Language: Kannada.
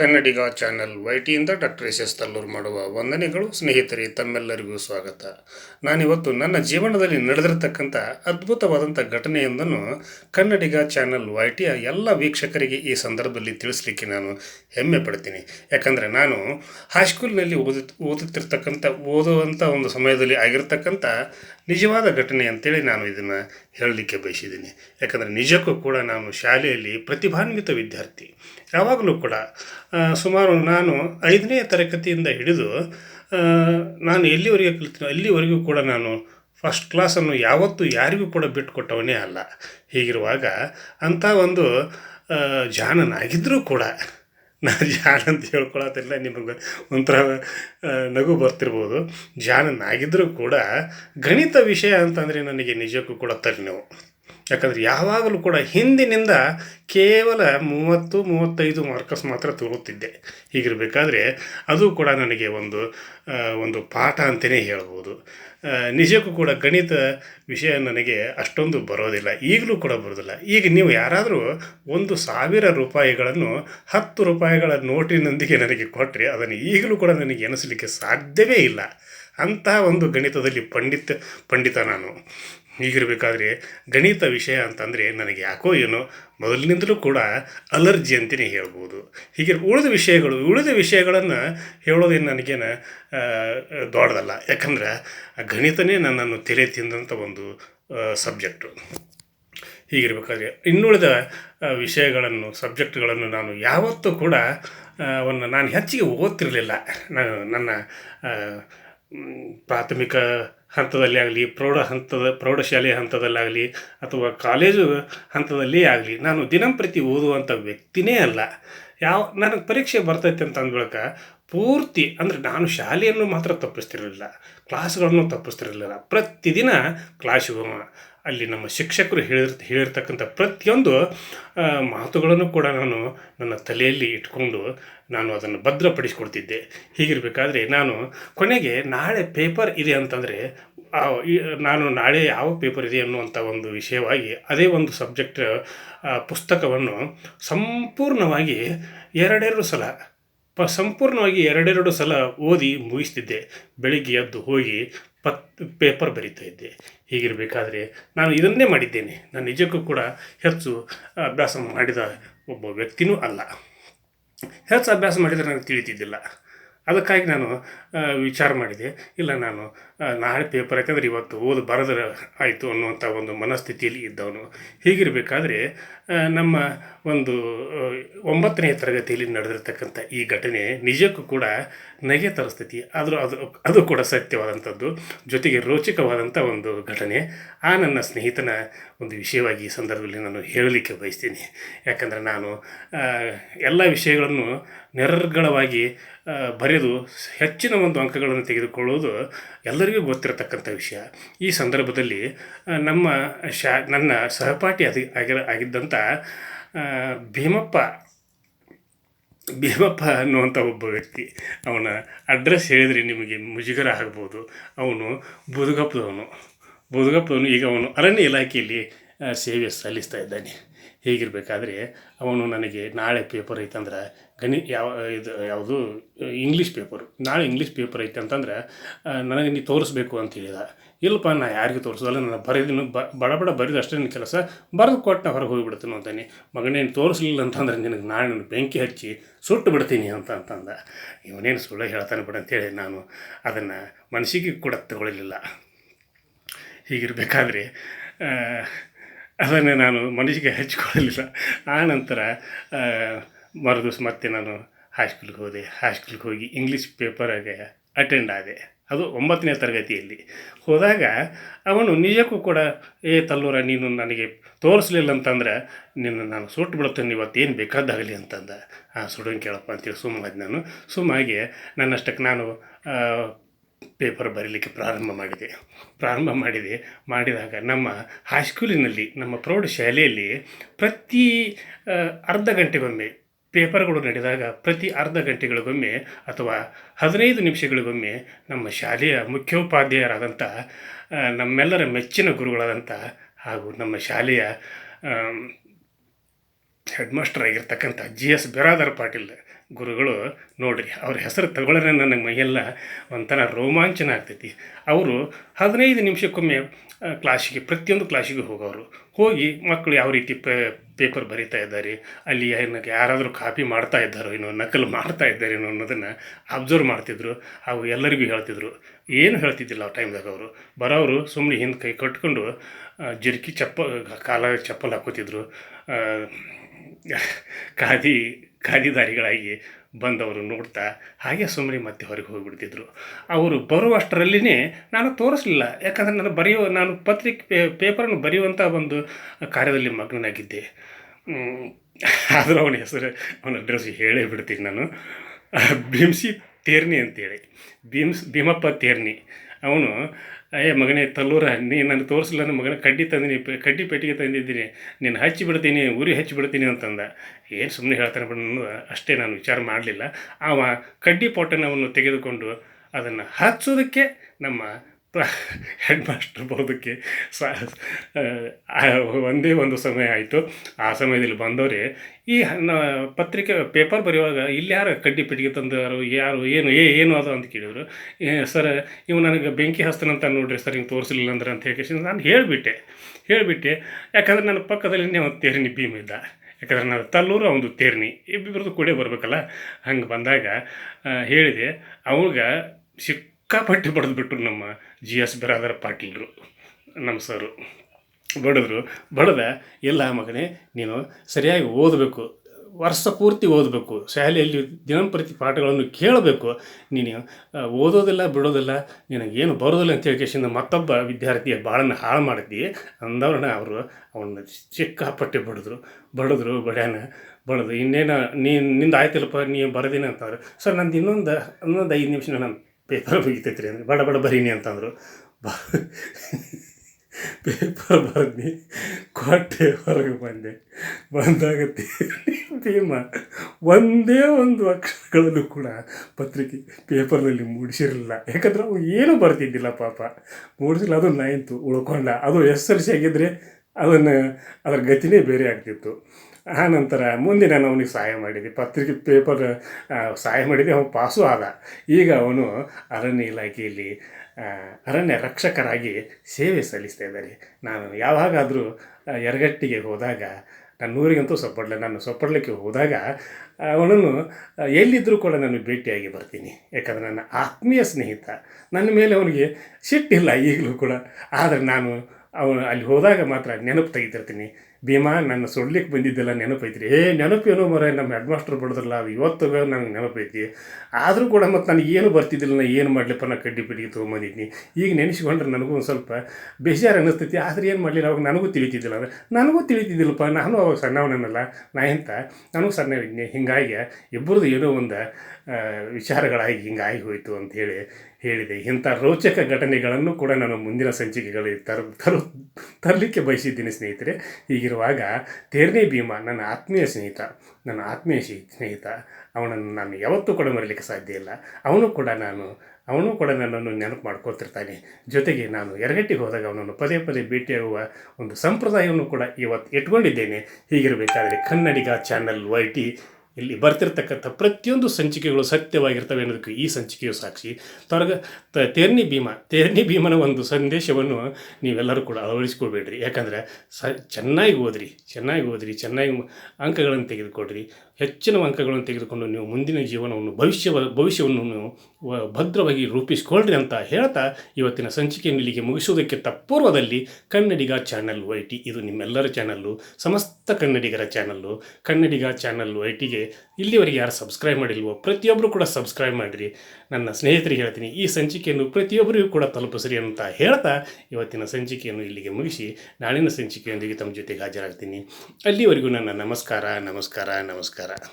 ಕನ್ನಡಿಗ ಚಾನೆಲ್ ವೈಟಿಯಿಂದ ಡಾಕ್ಟರ್ ಎಸ್ ಎಸ್ ತಲ್ಲೂರು ಮಾಡುವ ವಂದನೆಗಳು, ಸ್ನೇಹಿತರೆ, ತಮ್ಮೆಲ್ಲರಿಗೂ ಸ್ವಾಗತ. ನಾನಿವತ್ತು ನನ್ನ ಜೀವನದಲ್ಲಿ ನಡೆದಿರತಕ್ಕಂಥ ಅದ್ಭುತವಾದಂಥ ಘಟನೆಯೊಂದನ್ನು ಕನ್ನಡಿಗ ಚಾನೆಲ್ ವೈಟಿಯ ಎಲ್ಲ ವೀಕ್ಷಕರಿಗೆ ಈ ಸಂದರ್ಭದಲ್ಲಿ ತಿಳಿಸ್ಲಿಕ್ಕೆ ನಾನು ಹೆಮ್ಮೆ ಪಡ್ತೀನಿ. ಯಾಕಂದರೆ ನಾನು ಹೈಸ್ಕೂಲ್ನಲ್ಲಿ ಓದಿ, ಓದುತ್ತಿರ್ತಕ್ಕಂಥ, ಓದುವಂಥ ಒಂದು ಸಮಯದಲ್ಲಿ ಆಗಿರ್ತಕ್ಕಂಥ ನಿಜವಾದ ಘಟನೆ ಅಂತೇಳಿ ನಾನು ಇದನ್ನು ಹೇಳಲಿಕ್ಕೆ ಬಯಸಿದ್ದೀನಿ. ಯಾಕಂದರೆ ನಿಜಕ್ಕೂ ಕೂಡ ನಾನು ಶಾಲೆಯಲ್ಲಿ ಪ್ರತಿಭಾನ್ವಿತ ವಿದ್ಯಾರ್ಥಿ. ಯಾವಾಗಲೂ ಕೂಡ ಸುಮಾರು ನಾನು ಐದನೇ ತರಗತಿಯಿಂದ ಹಿಡಿದು ನಾನು ಎಲ್ಲಿವರೆಗೆ ಕಲಿತೀನಿ ಅಲ್ಲಿವರೆಗೂ ಕೂಡ ನಾನು ಫಸ್ಟ್ ಕ್ಲಾಸನ್ನು ಯಾವತ್ತೂ ಯಾರಿಗೂ ಕೂಡ ಬಿಟ್ಟುಕೊಟ್ಟವನೇ ಅಲ್ಲ. ಹೀಗಿರುವಾಗ ಅಂಥ ಒಂದು ಜಾಣನಾಗಿದ್ದರೂ ಕೂಡ ನಾನು ಜಾನ್ ಅಂತ ಹೇಳ್ಕೊಳತ್ತಿಲ್ಲ ನಿಮಗೆ ಒಂಥರ ನಗು ಬರ್ತಿರ್ಬೋದು. ಜಾನನಾಗಿದ್ದರೂ ಕೂಡ ಗಣಿತ ವಿಷಯ ಅಂತಂದರೆ ನನಗೆ ನಿಜಕ್ಕೂ ಕೂಡ ತಲೆನೋವು ಯಾಕಂದರೆ ಯಾವಾಗಲೂ ಕೂಡ ಹಿಂದಿನಿಂದ ಕೇವಲ ಮೂವತ್ತು, ಮೂವತ್ತೈದು ಮಾರ್ಕಸ್ ಮಾತ್ರ ತಗೋತಿದ್ದೆ ಹೀಗಿರಬೇಕಾದ್ರೆ ಅದು ಕೂಡ ನನಗೆ ಒಂದು ಒಂದು ಪಾಠ ಅಂತಲೇ ಹೇಳ್ಬೋದು. ನಿಜಕ್ಕೂ ಕೂಡ ಗಣಿತ ವಿಷಯ ನನಗೆ ಅಷ್ಟೊಂದು ಬರೋದಿಲ್ಲ. ಈಗಲೂ ಕೂಡ ಬರೋದಿಲ್ಲ. ಈಗ ನೀವು ಯಾರಾದರೂ ಒಂದು ಸಾವಿರ ರೂಪಾಯಿಗಳನ್ನು, ಹತ್ತು ರೂಪಾಯಿಗಳ ನೋಟಿನೊಂದಿಗೆ ನನಗೆ ಕೊಟ್ಟರೆ ಅದನ್ನು ಈಗಲೂ ಕೂಡ ನನಗೆ ಎನಿಸಲಿಕ್ಕೆ ಸಾಧ್ಯವೇ ಇಲ್ಲ. ಅಂತಹ ಒಂದು ಗಣಿತದಲ್ಲಿ ಪಂಡಿತ ಪಂಡಿತ ನಾನು. ಹೀಗಿರಬೇಕಾದ್ರೆ ಗಣಿತ ವಿಷಯ ಅಂತಂದರೆ ನನಗೆ ಯಾಕೋ ಏನೋ ಮೊದಲಿನಿಂದಲೂ ಕೂಡ ಅಲರ್ಜಿ ಅಂತಲೇ ಹೇಳ್ಬೋದು. ಹೀಗೆ ಉಳಿದ ವಿಷಯಗಳು, ಉಳಿದ ವಿಷಯಗಳನ್ನು ಹೇಳೋದೇನು ನನಗೇನು ದೊಡ್ಡದಲ್ಲ. ಯಾಕಂದ್ರೆ ಗಣಿತನೇ ನನ್ನನ್ನು ತೆರೆ ತಿಂದಂಥ ಒಂದು ಸಬ್ಜೆಕ್ಟು. ಹೀಗಿರಬೇಕಾದ್ರೆ ಇನ್ನುಳಿದ ವಿಷಯಗಳನ್ನು, ಸಬ್ಜೆಕ್ಟ್ಗಳನ್ನು ನಾನು ಯಾವತ್ತೂ ಕೂಡ ಅವನ್ನು ನಾನು ಹೆಚ್ಚಿಗೆ ಓದ್ತಿರಲಿಲ್ಲ. ನಾನು ನನ್ನ ಪ್ರಾಥಮಿಕ ಹಂತದಲ್ಲಿ ಆಗಲಿ, ಪ್ರೌಢ ಹಂತದ ಪ್ರೌಢಶಾಲೆ ಹಂತದಲ್ಲಾಗಲಿ ಅಥವಾ ಕಾಲೇಜು ಹಂತದಲ್ಲಿ ಆಗಲಿ, ನಾನು ದಿನಂಪ್ರತಿ ಓದುವಂಥ ವ್ಯಕ್ತಿನೇ ಅಲ್ಲ. ಯಾವ, ನನಗೆ ಪರೀಕ್ಷೆ ಬರ್ತೈತೆ ಅಂತ ಅಂದ್ಬಳಕ ಪೂರ್ತಿ, ಅಂದರೆ ನಾನು ಶಾಲೆಯನ್ನು ಮಾತ್ರ ತಪ್ಪಿಸ್ತಿರಲಿಲ್ಲ, ಕ್ಲಾಸ್ಗಳನ್ನು ತಪ್ಪಿಸ್ತಿರಲಿಲ್ಲ. ಪ್ರತಿದಿನ ಕ್ಲಾಸಿಗೆ ಹೋಗೋಣ ಅಲ್ಲಿ ನಮ್ಮ ಶಿಕ್ಷಕರು ಹೇಳಿರ್, ಹೇಳಿರ್ತಕ್ಕಂಥ ಪ್ರತಿಯೊಂದು ಮಾತುಗಳನ್ನು ಕೂಡ ನಾನು ನನ್ನ ತಲೆಯಲ್ಲಿ ಇಟ್ಕೊಂಡು ನಾನು ಅದನ್ನು ಭದ್ರಪಡಿಸಿಕೊಡ್ತಿದ್ದೆ. ಹೀಗಿರಬೇಕಾದ್ರೆ ನಾನು ಕೊನೆಗೆ ನಾಳೆ ಪೇಪರ್ ಇದೆ ಅಂತಂದರೆ ನಾನು ನಾಳೆ ಯಾವ ಪೇಪರ್ ಇದೆ ಅನ್ನುವಂಥ ಒಂದು ವಿಷಯವಾಗಿ ಅದೇ ಒಂದು ಸಬ್ಜೆಕ್ಟ್ ಪುಸ್ತಕವನ್ನು ಸಂಪೂರ್ಣವಾಗಿ ಎರಡೆರಡು ಸಲ, ಪ, ಸಂಪೂರ್ಣವಾಗಿ ಎರಡೆರಡು ಸಲ ಓದಿ ಮುಗಿಸ್ತಿದ್ದೆ. ಬೆಳಿಗ್ಗೆ ಎದ್ದು ಹೋಗಿ ಪತ್, ಪೇಪರ್ ಬರಿತಾ ಇದ್ದೆ. ಹೀಗಿರಬೇಕಾದ್ರೆ ನಾನು ಇದನ್ನೇ ಮಾಡಿದ್ದೇನೆ. ನಾನು ನಿಜಕ್ಕೂ ಕೂಡ ಹೆಚ್ಚು ಅಭ್ಯಾಸ ಮಾಡಿದ ಒಬ್ಬ ವ್ಯಕ್ತಿನೂ ಅಲ್ಲ. ಹೆಚ್ಚು ಅಭ್ಯಾಸ ಮಾಡಿದರೆ ನನಗೆ ತಿಳಿತಿದ್ದಿಲ್ಲ. ಅದಕ್ಕಾಗಿ ನಾನು ವಿಚಾರ ಮಾಡಿದೆ. ಇಲ್ಲ, ನಾನು ನಾಳೆ ಪೇಪರ್ ಯಾಕಂದರೆ ಇವತ್ತು ಓದು ಬರೆದ್ರೆ ಆಯಿತು ಅನ್ನುವಂಥ ಒಂದು ಮನಸ್ಥಿತಿಯಲ್ಲಿ ಇದ್ದವನು. ಹೀಗಿರಬೇಕಾದ್ರೆ ನಮ್ಮ ಒಂದು ಒಂಬತ್ತನೇ ತರಗತಿಯಲ್ಲಿ ನಡೆದಿರ್ತಕ್ಕಂಥ ಈ ಘಟನೆ ನಿಜಕ್ಕೂ ಕೂಡ ನಗೆ ತರಿಸ್ತೈತಿ ಆದರೂ ಅದು ಅದು ಕೂಡ ಸತ್ಯವಾದಂಥದ್ದು. ಜೊತೆಗೆ ರೋಚಕವಾದಂಥ ಒಂದು ಘಟನೆ. ಆ ನನ್ನ ಸ್ನೇಹಿತನ ಒಂದು ವಿಷಯವಾಗಿ ಈ ಸಂದರ್ಭದಲ್ಲಿ ನಾನು ಹೇಳಲಿಕ್ಕೆ ಬಯಸ್ತೀನಿ. ಯಾಕಂದರೆ ನಾನು ಎಲ್ಲ ವಿಷಯಗಳನ್ನು ನಿರರ್ಗಳವಾಗಿ ಬರೆದು ಹೆಚ್ಚಿನ ಒಂದು ಅಂಕಗಳನ್ನು ತೆಗೆದುಕೊಳ್ಳುವುದು ಎಲ್ಲರಿಗೂ ಗೊತ್ತಿರತಕ್ಕಂಥ ವಿಷಯ. ಈ ಸಂದರ್ಭದಲ್ಲಿ ನಮ್ಮ ಶಾ, ನನ್ನ ಸಹಪಾಠಿ ಅದಿ ಆಗಿರ, ಆಗಿದ್ದಂಥ ಭೀಮಪ್ಪ ಭೀಮಪ್ಪ ಅನ್ನುವಂಥ ಒಬ್ಬ ವ್ಯಕ್ತಿ, ಅವನ ಅಡ್ರೆಸ್ ಹೇಳಿದರೆ ನಿಮಗೆ ಮುಜುಗರ ಆಗ್ಬೋದು ಅವನು ಬುದುಗಪ್ಪದವನು ಬುದುಗಪ್ಪದವನು ಈಗ ಅವನು ಅರಣ್ಯ ಇಲಾಖೆಯಲ್ಲಿ ಸೇವೆ ಸಲ್ಲಿಸ್ತಾ ಇದ್ದಾನೆ. ಹೀಗಿರಬೇಕಾದ್ರೆ ಅವನು ನನಗೆ ನಾಳೆ ಪೇಪರ್ ಐತಂದ್ರೆ ಗಣಿ, ಯಾವ, ಇದು, ಯಾವುದು ಇಂಗ್ಲೀಷ್ ಪೇಪರು ನಾಳೆ ಇಂಗ್ಲೀಷ್ ಪೇಪರ್ ಐತೆ ಅಂತಂದ್ರೆ ನನಗೆ ನೀ ತೋರಿಸ್ಬೇಕು ಅಂತ ಹೇಳಿದ. ಇಲ್ಲಪ್ಪ, ನಾ ಯಾರಿಗೂ ತೋರಿಸೋದಲ್ಲ ನಾನು ಬರೆದಿನ ಬಡ ಬಡ ಬರೆದು ಅಷ್ಟೇ ನನ್ನ ಕೆಲಸ, ಬರೆದು ಕೊಟ್ಟು ನಾ ಹೊರಗೆ ಹೋಗಿಬಿಡ್ತೀನಿ ಅಂತಾನೆ. ಮಗನೇನು ತೋರಿಸ್ಲಿಲ್ಲ ಅಂತಂದ್ರೆ ನಿನಗೆ ನಾಳೆ ನಾನು ಬೆಂಕಿ ಹಚ್ಚಿ ಸುಟ್ಟು ಬಿಡ್ತೀನಿ ಅಂತ ಅಂತಂದ. ಇವನೇನು ಸುಳ್ಳು ಹೇಳ್ತಾನೆ ಬಿಡ ಅಂತೇಳಿ ನಾನು ಅದನ್ನು ಮನಸ್ಸಿಗೆ ಕೂಡ ತಗೊಳ್ಳಲಿಲ್ಲ ಹೀಗಿರಬೇಕಾದ್ರೆ ಅದನ್ನು ನಾನು ಮನಸ್ಸಿಗೆ ಹಚ್ಕೊಳ್ಳಲಿಲ್ಲ. ಆ ನಂತರ ಮರುದಿವ್ಸ ಮತ್ತೆ ನಾನು ಹೈಸ್ಕೂಲ್ಗೆ ಹೋದೆ. ಹೈಸ್ಕೂಲ್ಗೆ ಹೋಗಿ ಇಂಗ್ಲೀಷ್ ಪೇಪರಾಗೆ ಅಟೆಂಡ್ ಆದೆ. ಅದು ಒಂಬತ್ತನೇ ತರಗತಿಯಲ್ಲಿ. ಹೋದಾಗ ಅವನು ನಿಜಕ್ಕೂ ಕೂಡ, ಏ ತಲ್ಲೂರ, ನೀನು ನನಗೆ ತೋರಿಸ್ಲಿಲ್ಲ ಅಂತಂದ್ರೆ ನಿನ್ನ ನಾನು ಸುಟ್ಟು ಬಿಡ್ತೇನೆ ಇವತ್ತೇನು ಬೇಕಾದಾಗಲಿ ಅಂತಂದ. ಆ, ಸುಡೋನ್ ಕೇಳಪ್ಪ ಅಂತೇಳಿ ಸುಮ್ಮಾದ ನಾನು. ಸುಮ್ಮಾಗಿ ನನ್ನಷ್ಟಕ್ಕೆ ನಾನು ಪೇಪರ್ ಬರೀಲಿಕ್ಕೆ ಪ್ರಾರಂಭ ಮಾಡಿದೆ. ಪ್ರಾರಂಭ ಮಾಡಿದೆ, ಮಾಡಿದಾಗ ನಮ್ಮ ಹೈಸ್ಕೂಲಿನಲ್ಲಿ ನಮ್ಮ ಪ್ರೌಢಶಾಲೆಯಲ್ಲಿ ಪ್ರತಿ ಅರ್ಧ ಗಂಟೆಗೊಮ್ಮೆ ಪೇಪರ್ಗಳು ನಡೆದಾಗ ಪ್ರತಿ ಅರ್ಧ ಗಂಟೆಗಳಿಗೊಮ್ಮೆ ಅಥವಾ ಹದಿನೈದು ನಿಮಿಷಗಳಿಗೊಮ್ಮೆ ನಮ್ಮ ಶಾಲೆಯ ಮುಖ್ಯೋಪಾಧ್ಯಾಯರಾದಂಥ ನಮ್ಮೆಲ್ಲರ ಮೆಚ್ಚಿನ ಗುರುಗಳಾದಂಥ ಹಾಗೂ ನಮ್ಮ ಶಾಲೆಯ ಹೆಡ್ ಮಾಸ್ಟರ್ ಆಗಿರ್ತಕ್ಕಂಥ ಜಿ ಎಸ್ ಬಿರಾದರ್ ಪಾಟೀಲ್ ಗುರುಗಳು ನೋಡ್ರಿ, ಅವ್ರ ಹೆಸರು ತಗೊಳ್ಳೋರೆ ನನಗೆ ಮೈಯೆಲ್ಲ ಒಂಥರ ರೋಮಾಂಚನ ಆಗ್ತೈತಿ. ಅವರು ಹದಿನೈದು ನಿಮಿಷಕ್ಕೊಮ್ಮೆ ಕ್ಲಾಸಿಗೆ ಪ್ರತಿಯೊಂದು ಕ್ಲಾಸಿಗೆ ಹೋಗೋರು. ಹೋಗಿ ಮಕ್ಕಳು ಯಾವ ರೀತಿ ಪೇಪರ್ ಬರಿತಾ ಇದ್ದಾರೆ, ಅಲ್ಲಿ ಏನಕ್ಕೆ ಯಾರಾದರೂ ಕಾಪಿ ಮಾಡ್ತಾ ಇದ್ದಾರೋ ಏನೋ, ನಕಲು ಮಾಡ್ತಾ ಇದ್ದಾರೇನೋ ಅನ್ನೋದನ್ನು ಅಬ್ಸರ್ವ್ ಮಾಡ್ತಿದ್ರು, ಅವು ಎಲ್ಲರಿಗೂ ಹೇಳ್ತಿದ್ರು. ಏನು ಹೇಳ್ತಿದ್ದಿಲ್ಲ ಆ ಟೈಮ್ದಾಗ ಅವರು. ಬರೋರು ಸುಮ್ಮನೆ ಹಿಂದೆ ಕೈ ಕಟ್ಕೊಂಡು ಜರ್ಕಿ ಚಪ್ಪ ಕಾಲ ಚಪ್ಪಲ್ ಹಾಕೋತಿದ್ರು. ಖಾದಿ ಖಾದಿದಾರಿಗಳಾಗಿ ಬಂದವರು ನೋಡ್ತಾ ಹಾಗೆ ಸುಮ್ಮನೆ ಮತ್ತೆ ಹೊರಗೆ ಹೋಗಿಬಿಡ್ತಿದ್ರು. ಅವರು ಬರುವಷ್ಟರಲ್ಲಿನೇ ನಾನು ತೋರಿಸಲಿಲ್ಲ. ಯಾಕಂದರೆ ನಾನು ಬರೆಯೋ ನಾನು ಪತ್ರಿಕೆ ಪೇ ಪೇಪರನ್ನು ಬರೆಯುವಂಥ ಒಂದು ಕಾರ್ಯದಲ್ಲಿ ಮಗ್ನನಾಗಿದ್ದೆ. ಹ್ಮ್, ಆದರೂ ಅವನ ಹೆಸರು ಅವನ ಅಡ್ರೆಸ್ ಹೇಳೇ ಬಿಡ್ತೀನಿ ನಾನು. ಭೀಮ್ಸಿ ತೇರ್ನಿ ಅಂತೇಳಿ. ಭೀಮ್ಸ್ ಭೀಮಪ್ಪ ತೇರ್ನಿ. ಅವನು ಏ ಮಗನೇ, ತಲ್ಲೂರ, ನೀ ನಾನು ತೋರಿಸಲಿಲ್ಲ ನನ್ನ ಮಗನ ಕಡ್ಡಿ ತಂದಿನಿ ಕಡ್ಡಿ ಪೆಟ್ಟಿಗೆ ತಂದಿದ್ದೀನಿ. ನೀನು ಹಚ್ಚಿ ಬಿಡ್ತೀನಿ, ಉರಿ ಹಚ್ಚಿ ಬಿಡ್ತೀನಿ ಅಂತಂದ. ಏನು ಸುಮ್ಮನೆ ಹೇಳ್ತಾನೆ ಬಿಡ ಅನ್ನೋದು ಅಷ್ಟೇ ನಾನು ವಿಚಾರ ಮಾಡಲಿಲ್ಲ. ಅವ ಕಡ್ಡಿ ಪೊಟ್ಟನ್ನು ತೆಗೆದುಕೊಂಡು ಅದನ್ನು ಹಚ್ಚೋದಕ್ಕೆ ನಮ್ಮ ಹೆಡ್ ಮಾಸ್ಟರ್ ಬರೋದಕ್ಕೆ ಒಂದೇ ಒಂದು ಸಮಯ ಆಯಿತು. ಆ ಸಮಯದಲ್ಲಿ ಬಂದವರೇ, ಈ ಪತ್ರಿಕೆ, ಪೇಪರ್ ಬರೆಯುವಾಗ ಇಲ್ಲಿ ಯಾರು ಕಡ್ಡಿ ಪೆಟ್ಟಿಗೆ ತಂದರು ಯಾರು, ಏನು, ಏ, ಏನು ಅದು ಅಂತ ಕೇಳಿದರು. ಸರ್, ಇವು ನನಗೆ ಬೆಂಕಿ ಹಸ್ತನಂತ ನೋಡ್ರಿ ಸರ್, ಹಿಂಗೆ ತೋರಿಸಲಿಲ್ಲ ಅಂದ್ರೆ ಅಂತ ಹೇಳಿ ನಾನು ಹೇಳಿಬಿಟ್ಟೆ ಹೇಳಿಬಿಟ್ಟೆ, ಯಾಕಂದ್ರೆ ನನ್ನ ಪಕ್ಕದಲ್ಲಿ ಒಂದು ತೇರಿನಿ ಭೀಮ ಇದ್ದ. ಯಾಕಂದ್ರೆ ನಾನು ತಲ್ಲೂರು ಅವನು ತೇರ್ನಿ. ಇಬ್ಬಿಬ್ರದ್ದು ಕೂಡೇ ಬರಬೇಕಲ್ಲ? ಹಂಗೆ ಬಂದಾಗ ಹೇಳಿದೆ, ಅವಾಗ ಸಿಕ್ಕಾಪಟ್ಟೆ ಬಡಿದ್ಬಿಟ್ರು ನಮ್ಮ ಜಿ ಎಸ್ ಬಿರಾದರ್ ಪಾಟೀಲ್ರು, ನಮ್ಮ ಸರು. ಬಡಿದ್ರು ಬಡ್ದ ಎಲ್ಲ ಮಗನೇ, ನೀನು ಸರಿಯಾಗಿ ಓದಬೇಕು, ವರ್ಷ ಪೂರ್ತಿ ಓದಬೇಕು, ಶಾಲೆಯಲ್ಲಿ ದಿನಂಪ್ರತಿ ಪಾಠಗಳನ್ನು ಕೇಳಬೇಕು, ನೀನು ಓದೋದಿಲ್ಲ, ಬಿಡೋದಿಲ್ಲ, ನಿನಗೇನು ಬರೋದಿಲ್ಲ ಅಂತ ಹೇಳ್ಕೇಶಿಂದ ಮತ್ತೊಬ್ಬ ವಿದ್ಯಾರ್ಥಿಯ ಬಾಳನ್ನು ಹಾಳು ಮಾಡಿದ್ದಿ. ಅಂದವ್ರನ್ನ ಅವರು ಅವನ್ನ ಸಿಕ್ಕಾಪಟ್ಟೆ ಬಡಿದ್ರು. ಬಡಿದ್ರು, ಬಡ್ಯಾನ, ಬಡ್ದು, ಇನ್ನೇನು ನೀನು ನಿಂದು ಆಯ್ತಿಲ್ಲಪ್ಪ ನೀ ಬರೋದಿನ ಅಂತಾರೆ ಸರ್, ನಂದು ಇನ್ನೊಂದು ಇನ್ನೊಂದು ಐದು ನಿಮಿಷ, ನಾನು ಪೇಪರ್ ಬಗಿತೈತ್ರಿ ಅಂದ್ರೆ ಬಡ ಬಡ ಬರೀನಿ ಅಂತಂದರು. ಪೇಪರ್ ಬರೆದ್ನಿ, ಕೊಟ್ಟೆ ಹೊರಗೆ ಬಂದೆ. ಬಂದಾಗ ಭೀಮ, ಒಂದೇ ಒಂದು ಅಕ್ಷರಗಳಲ್ಲೂ ಕೂಡ ಪತ್ರಿಕೆ ಪೇಪರ್ನಲ್ಲಿ ಮೂಡಿಸಿರಲಿಲ್ಲ. ಯಾಕಂದ್ರೆ ಅವು ಏನೂ ಬರ್ತಿದ್ದಿಲ್ಲ ಪಾಪ. ಮೂಡಿಸಿಲ್ಲ ಅದು ನೈನ್ತು, ಉಳ್ಕೊಂಡ. ಅದು ಎಸ್ ಎಲ್ ಸಿ ಆಗಿದ್ದರೆ ಅದನ್ನು ಅದರ ಗತಿನೇ ಬೇರೆ ಆಗ್ತಿತ್ತು. ಆ ನಂತರ ಮುಂದೆ ನಾನು ಅವನಿಗೆ ಸಹಾಯ ಮಾಡಿದೆ. ಪತ್ರಿಕೆ ಪೇಪರ್ ಸಹಾಯ ಮಾಡಿದೆ. ಅವನು ಪಾಸು ಆದ. ಈಗ ಅವನು ಅರಣ್ಯ ಇಲಾಖೆಯಲ್ಲಿ ಅರಣ್ಯ ರಕ್ಷಕರಾಗಿ ಸೇವೆ ಸಲ್ಲಿಸ್ತಾ ಇದ್ದಾರೆ. ನಾನು ಯಾವಾಗಾದರೂ ಎರಗಟ್ಟಿಗೆ ಹೋದಾಗ, ನನ್ನ ಊರಿಗಂತೂ ಸೊಪ್ಪಡ್ಲೆ, ನಾನು ಸೊಪ್ಪಡ್ಲಿಕ್ಕೆ ಹೋದಾಗ, ಅವನನ್ನು ಎಲ್ಲಿದ್ದರೂ ಕೂಡ ನಾನು ಭೇಟಿಯಾಗಿ ಬರ್ತೀನಿ. ಯಾಕಂದರೆ ನನ್ನ ಆತ್ಮೀಯ ಸ್ನೇಹಿತ. ನನ್ನ ಮೇಲೆ ಅವನಿಗೆ ಸಿಟ್ಟಿಲ್ಲ ಈಗಲೂ ಕೂಡ. ಆದರೆ ನಾನು ಅವನು ಅಲ್ಲಿ ಹೋದಾಗ ಮಾತ್ರ ನೆನಪು ತೆಗಿತಿರ್ತೀನಿ ಭೀಮಾ, ನನ್ನ ಸುಡ್ಲಿಕ್ಕೆ ಬಂದಿದ್ದೆಲ್ಲ ನೆನಪೈತ್ರಿ ಏ ನೆನಪೇನೋ ಮರ ನಮ್ಮ ಹೆಡ್ ಮಾಸ್ಟರ್ ಬಡದ್ರಲ್ಲ, ಅದು ಇವತ್ತು ನನಗೆ ನೆನಪೈತಿ ಆದರೂ ಕೂಡ ಮತ್ತು ನನಗೆ ಏನು ಬರ್ತಿದ್ದಿಲ್ಲ ನಾನು ಏನು ಮಾಡಲಿಪ್ಪ ನಾನು ಕಡ್ಡಿ ಪಿಡಿಗೆ ತೊಗೊಂಬಂದಿದ್ದೀನಿ ಈಗ ನೆನೆಸ್ಕೊಂಡ್ರೆ ನನಗೂ ಒಂದು ಸ್ವಲ್ಪ ಬೇಜಾರು ಅನ್ನಿಸ್ತೈತಿ. ಆದ್ರೆ ಏನು ಮಾಡಲಿಲ್ಲ, ಅವಾಗ ನನಗೂ ತಿಳಿತಿದ್ದಿಲ್ಲ ಅಂದ್ರೆ, ನನಗೂ ತಿಳಿತಿದ್ದಿಲ್ಲಪ್ಪ, ನಾನು ಅವಾಗ ಸಣ್ಣವನಲ್ಲ ನಾ ಎಂತ, ನನಗೂ ಸಣ್ಣವಿದ್ದೀನಿ ಹೀಗಾಗಿ ಇಬ್ಬರದು ಏನೋ ಒಂದು ವಿಚಾರಗಳಾಗಿ ಹಿಂಗಾಗಿ ಹೋಯಿತು ಅಂತ ಹೇಳಿ ಹೇಳಿದೆ. ಇಂಥ ರೋಚಕ ಘಟನೆಗಳನ್ನು ಕೂಡ ನಾನು ಮುಂದಿನ ಸಂಚಿಕೆಗಳಲ್ಲಿ ತರ, ತರು, ತರಲಿಕ್ಕೆ ಬಯಸಿದ್ದೀನಿ ಸ್ನೇಹಿತರೆ. ಹೀಗಿರುವಾಗ ತೇರ್ನೇ ಭೀಮ, ನನ್ನ ಆತ್ಮೀಯ ಸ್ನೇಹಿತ, ನನ್ನ ಆತ್ಮೀಯ ಸ್ನೇಹಿತ, ಅವನನ್ನು ನಾನು ಯಾವತ್ತೂ ಕೂಡ ಮರೀಲಿಕ್ಕೆ ಸಾಧ್ಯ ಇಲ್ಲ. ಅವನು ಕೂಡ ನಾನು, ಅವನು ಕೂಡ ನನ್ನನ್ನು ನೆನಪು ಮಾಡ್ಕೊತಿರ್ತಾನೆ ಜೊತೆಗೆ ನಾನು ಎರಗಟ್ಟಿಗೆ ಹೋದಾಗ ಅವನನ್ನು ಪದೇ ಪದೇ ಭೇಟಿಯಾಗುವ ಒಂದು ಸಂಪ್ರದಾಯವನ್ನು ಕೂಡ ಇವತ್ತು ಇಟ್ಕೊಂಡಿದ್ದೇನೆ. ಹೀಗಿರಬೇಕಾದರೆ ಕನ್ನಡಿಗ ಚಾನಲ್ ವೈ ಟಿ ಇಲ್ಲಿ ಬರ್ತಿರ್ತಕ್ಕಂಥ ಪ್ರತಿಯೊಂದು ಸಂಚಿಕೆಗಳು ಸತ್ಯವಾಗಿರ್ತವೆ ಅನ್ನೋದಕ್ಕೆ ಈ ಸಂಚಿಕೆಯು ಸಾಕ್ಷಿ. ತೊರಗ ತ ತೇರ್ನಿ ಭೀಮ, ತೇರ್ನಿ ಭೀಮನ ಒಂದು ಸಂದೇಶವನ್ನು ನೀವೆಲ್ಲರೂ ಕೂಡ ಅಳವಡಿಸ್ಕೊಳ್ಬೇಡ್ರಿ. ಯಾಕಂದರೆ ಸ ಚೆನ್ನಾಗಿ ಓದ್ರಿ ಚೆನ್ನಾಗಿ ಓದ್ರಿ, ಚೆನ್ನಾಗಿ ಅಂಕಗಳನ್ನು ತೆಗೆದುಕೊಡ್ರಿ ಹೆಚ್ಚಿನ ಅಂಕಗಳನ್ನು ತೆಗೆದುಕೊಂಡು ನೀವು ಮುಂದಿನ ಜೀವನವನ್ನು ಭವಿಷ್ಯ ಭವಿಷ್ಯವನ್ನು ಭದ್ರವಾಗಿ ರೂಪಿಸಿಕೊಳ್ಳ್ರಿ ಅಂತ ಹೇಳ್ತಾ ಇವತ್ತಿನ ಸಂಚಿಕೆಯನ್ನು ಇಲ್ಲಿಗೆ ಮುಗಿಸುವುದಕ್ಕೆ ತಪ್ಪೂರ್ವದಲ್ಲಿ ಕನ್ನಡಿಗ ಚಾನಲ್ ವೈ ಟಿ ಇದು ನಿಮ್ಮೆಲ್ಲರ ಚಾನಲ್ಲು, ಸಮಸ್ತ ಕನ್ನಡಿಗರ ಚಾನಲ್ಲು. ಕನ್ನಡಿಗ ಚಾನಲ್ ವೈ ಟಿಗೆ ಇಲ್ಲಿವರೆಗೆ ಯಾರು ಸಬ್ಸ್ಕ್ರೈಬ್ ಮಾಡಿಲ್ವೋ ಪ್ರತಿಯೊಬ್ಬರು ಕೂಡ ಸಬ್ಸ್ಕ್ರೈಬ್ ಮಾಡಿರಿ. ನನ್ನ ಸ್ನೇಹಿತರಿಗೆ ಹೇಳ್ತೀನಿ, ಈ ಸಂಚಿಕೆಯನ್ನು ಪ್ರತಿಯೊಬ್ಬರಿಗೂ ಕೂಡ ತಲುಪಿಸ್ರಿ ಅಂತ ಹೇಳ್ತಾ ಇವತ್ತಿನ ಸಂಚಿಕೆಯನ್ನು ಇಲ್ಲಿಗೆ ಮುಗಿಸಿ ನಾಳಿನ ಸಂಚಿಕೆಯೊಂದಿಗೆ ತಮ್ಮ ಜೊತೆಗೆ ಹಾಜರಾಗ್ತೀನಿ. ಅಲ್ಲಿವರೆಗೂ ನನ್ನ ನಮಸ್ಕಾರ ನಮಸ್ಕಾರ ನಮಸ್ಕಾರ. இருக்கிறேன்